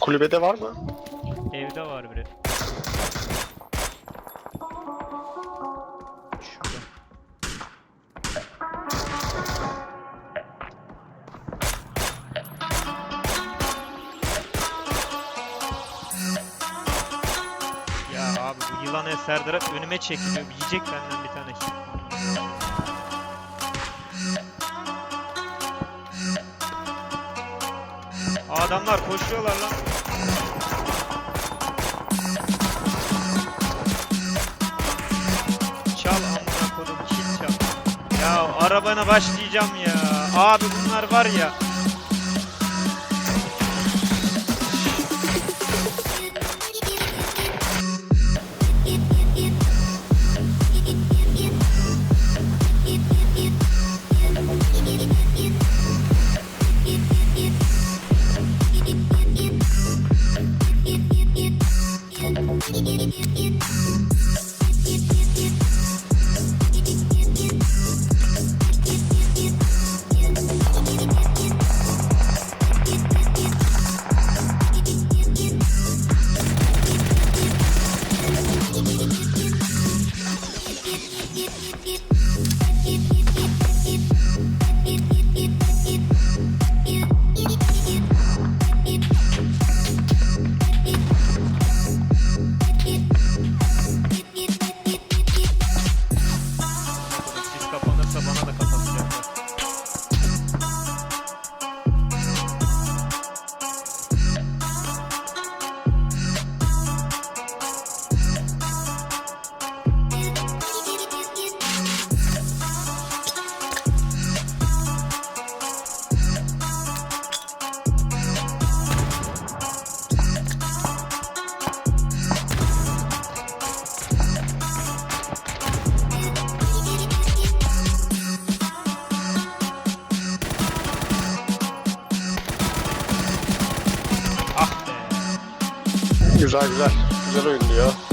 Kulübede var mı? Evde var biri. Şurada. Ya abi bu yılan eserdir önüme çekiliyor. Yiyecek benden bir tane. Adamlar koşuyorlar lan. Çal amına kodum kil çal. Ya arabana başlayacağım ya. Abi bunlar var ya. Siz Güzel güzel. Güzel oyundu ya.